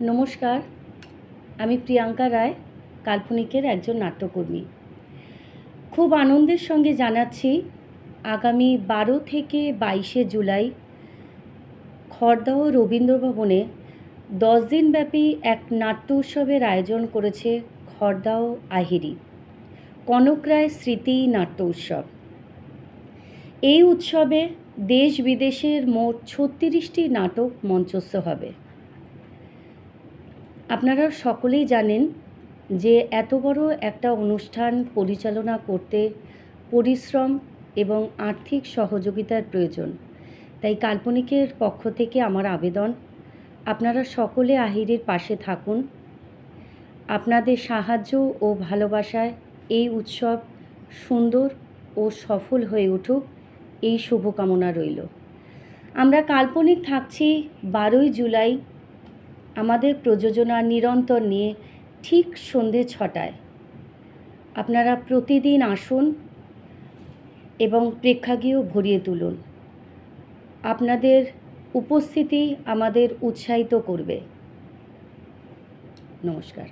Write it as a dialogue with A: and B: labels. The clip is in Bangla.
A: নমস্কার, আমি প্রিয়াঙ্কা রায়, কাল্পনিকের একজন নাট্যকর্মী। খুব আনন্দের সঙ্গে জানাচ্ছি, আগামী বারো থেকে বাইশে জুলাই খড়দহ রবীন্দ্রভবনে দশ দিনব্যাপী এক নাট্য উৎসবের আয়োজন করেছে খড়দহ আহিরি, কনক রায় স্মৃতি নাট্য উৎসব। এই উৎসবে দেশ বিদেশের মোট ছত্রিশটি নাটক মঞ্চস্থ হবে। আপনারা সকলেই জানেন যে এত বড় একটা অনুষ্ঠান পরিচালনা করতে পরিশ্রম এবং আর্থিক সহযোগিতার প্রয়োজন। তাই কাল্পনিকের পক্ষ থেকে আমার আবেদন, আপনারা সকলে আহিরের পাশে থাকুন। আপনাদের সাহায্য ও ভালোবাসায় এই উৎসব সুন্দর ও সফল হয়ে উঠুক, এই শুভকামনা রইল। আমরা কাল্পনিক থাকছি বারোই জুলাই আমাদের প্রযোজনা নিরন্তর নিয়ে ঠিক সন্ধে ছটায়। আপনারা প্রতিদিন আসুন এবং প্রেক্ষাগৃহ ভরিয়ে তুলুন। আপনাদের উপস্থিতি আমাদের উৎসাহিত করবে। নমস্কার।